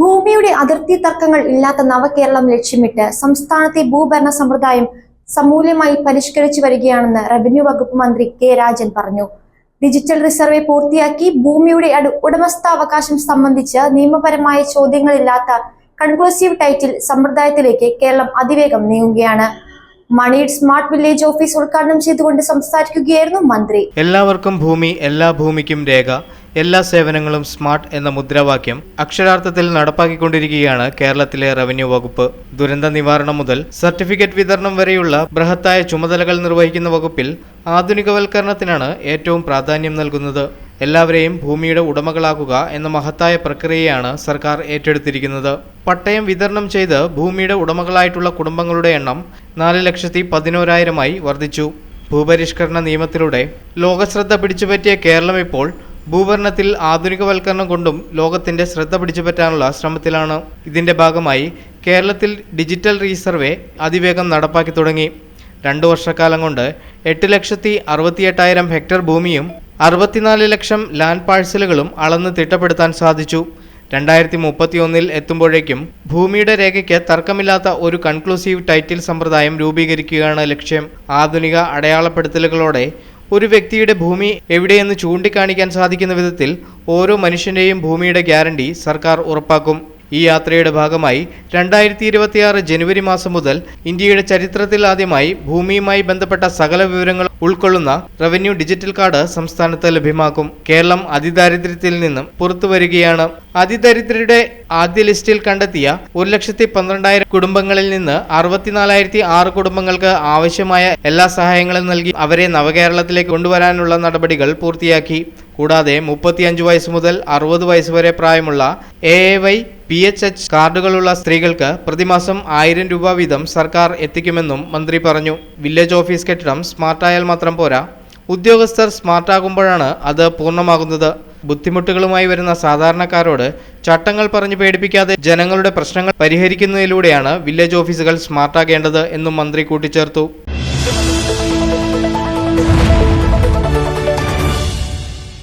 ഭൂമിയുടെ അതിർത്തി തർക്കങ്ങൾ ഇല്ലാത്ത നവകേരളം ലക്ഷ്യമിട്ട് സംസ്ഥാനത്തെ ഭൂഭരണ സമ്പ്രദായം സമൂലമായി പരിഷ്കരിച്ചു വരികയാണെന്ന് റവന്യൂ വകുപ്പ് മന്ത്രി കെ രാജൻ പറഞ്ഞു. ഡിജിറ്റൽ റിസർവേ പൂർത്തിയാക്കി ഭൂമിയുടെ ഉടമസ്ഥാവകാശം സംബന്ധിച്ച് നിയമപരമായ ചോദ്യങ്ങളില്ലാത്ത കൺക്ലൂസീവ് ടൈറ്റിൽ സമ്പ്രദായത്തിലേക്ക് കേരളം അതിവേഗം നീങ്ങുകയാണ്. മണിയുടെ സ്മാർട്ട് വില്ലേജ് ഓഫീസ് ഉദ്ഘാടനം ചെയ്തുകൊണ്ട് സംസാരിക്കുകയായിരുന്നു മന്ത്രി. എല്ലാവർക്കും ഭൂമി എല്ലാ ഭൂമിക്കും രേഖ. എല്ലാ സേവനങ്ങളും സ്മാർട്ട് എന്ന മുദ്രാവാക്യം അക്ഷരാർത്ഥത്തിൽ നടപ്പാക്കിക്കൊണ്ടിരിക്കുകയാണ് കേരളത്തിലെ റവന്യൂ വകുപ്പ്. ദുരന്ത നിവാരണം മുതൽ സർട്ടിഫിക്കറ്റ് വിതരണം വരെയുള്ള ബൃഹത്തായ ചുമതലകൾ നിർവഹിക്കുന്ന വകുപ്പിൽ ആധുനികവൽക്കരണത്തിനാണ് ഏറ്റവും പ്രാധാന്യം നൽകുന്നത്. എല്ലാവരെയും ഭൂമിയുടെ ഉടമകളാക്കുക എന്ന മഹത്തായ പ്രക്രിയയാണ് സർക്കാർ ഏറ്റെടുത്തിരിക്കുന്നത്. പട്ടയം വിതരണം ചെയ്ത് ഭൂമിയുടെ ഉടമകളായിട്ടുള്ള കുടുംബങ്ങളുടെ എണ്ണം നാല് ലക്ഷത്തി പതിനോരായിരമായി വർദ്ധിച്ചു. ഭൂപരിഷ്കരണ നിയമത്തിലൂടെ ലോകശ്രദ്ധ പിടിച്ചുപറ്റിയ കേരളം ഇപ്പോൾ ഭൂഭരണത്തിൽ ആധുനികവൽക്കരണം കൊണ്ടും ലോകത്തിന്റെ ശ്രദ്ധ പിടിച്ചുപറ്റാനുള്ള ശ്രമത്തിലാണ് ഇതിന്റെ ഭാഗമായി കേരളത്തിൽ ഡിജിറ്റൽ റീസർവേ അതിവേഗം നടപ്പാക്കി തുടങ്ങി. രണ്ടു വർഷക്കാലം കൊണ്ട് എട്ട് ലക്ഷത്തി അറുപത്തിയെട്ടായിരം ഹെക്ടർ ഭൂമിയും അറുപത്തിനാല് ലക്ഷം ലാൻഡ് പാഴ്സലുകളും അളന്ന് തിട്ടപ്പെടുത്താൻ സാധിച്ചു. രണ്ടായിരത്തി മുപ്പത്തിയൊന്നിൽ എത്തുമ്പോഴേക്കും ഭൂമിയുടെ രേഖയ്ക്ക് തർക്കമില്ലാത്ത ഒരു കൺക്ലൂസീവ് ടൈറ്റിൽ സമ്പ്രദായം രൂപീകരിക്കുകയാണ് ലക്ഷ്യം. ആധുനിക അടയാളപ്പെടുത്തലുകളോടെ ഒരു വ്യക്തിയുടെ ഭൂമി എവിടെയെന്ന് ചൂണ്ടിക്കാണിക്കാൻ സാധിക്കുന്ന വിധത്തിൽ ഓരോ മനുഷ്യന്റെയും ഭൂമിയുടെ ഗ്യാരണ്ടി സർക്കാർ ഉറപ്പാക്കും. ഈ യാത്രയുടെ ഭാഗമായി രണ്ടായിരത്തി ഇരുപത്തിയാറ് ജനുവരി മാസം മുതൽ ഇന്ത്യയുടെ ചരിത്രത്തിൽ ആദ്യമായി ഭൂമിയുമായി ബന്ധപ്പെട്ട സകല വിവരങ്ങൾ ഉൾക്കൊള്ളുന്ന റവന്യൂ ഡിജിറ്റൽ കാർഡ് സംസ്ഥാനത്ത് ലഭ്യമാക്കും. കേരളം അതിദാരിദ്ര്യത്തിൽ നിന്നും പുറത്തു വരികയാണ്. അതിദരിദ്രരുടെ ആദ്യ ലിസ്റ്റിൽ കണ്ടെത്തിയ ഒരു ലക്ഷത്തി പന്ത്രണ്ടായിരം കുടുംബങ്ങളിൽ നിന്ന് അറുപത്തിനാലായിരത്തി ആറ് കുടുംബങ്ങൾക്ക് ആവശ്യമായ എല്ലാ സഹായങ്ങളും നൽകി അവരെ നവകേരളത്തിലേക്ക് കൊണ്ടുവരാനുള്ള നടപടികൾ പൂർത്തിയാക്കി. കൂടാതെ മുപ്പത്തിയഞ്ച് വയസ്സ് മുതൽ അറുപത് വയസ്സ് വരെ പ്രായമുള്ള A A Y P H H കാർഡുകളുള്ള സ്ത്രീകൾക്ക് പ്രതിമാസം ആയിരം രൂപ വീതം സർക്കാർ എത്തിക്കുമെന്നും മന്ത്രി പറഞ്ഞു. വില്ലേജ് ഓഫീസ് കെട്ടിടം സ്മാർട്ടായാൽ മാത്രം പോരാ. ഉദ്യോഗസ്ഥർ സ്മാർട്ടാകുമ്പോഴാണ് അത് പൂർണമാകുന്നത്. ബുദ്ധിമുട്ടുകളുമായി വരുന്ന സാധാരണക്കാരോട് ചട്ടങ്ങൾ പറഞ്ഞു പേടിപ്പിക്കാതെ ജനങ്ങളുടെ പ്രശ്നങ്ങൾ പരിഹരിക്കുന്നതിലൂടെയാണ് വില്ലേജ് ഓഫീസുകൾ സ്മാർട്ടാകേണ്ടത് എന്നും മന്ത്രി കൂട്ടിച്ചേർത്തു.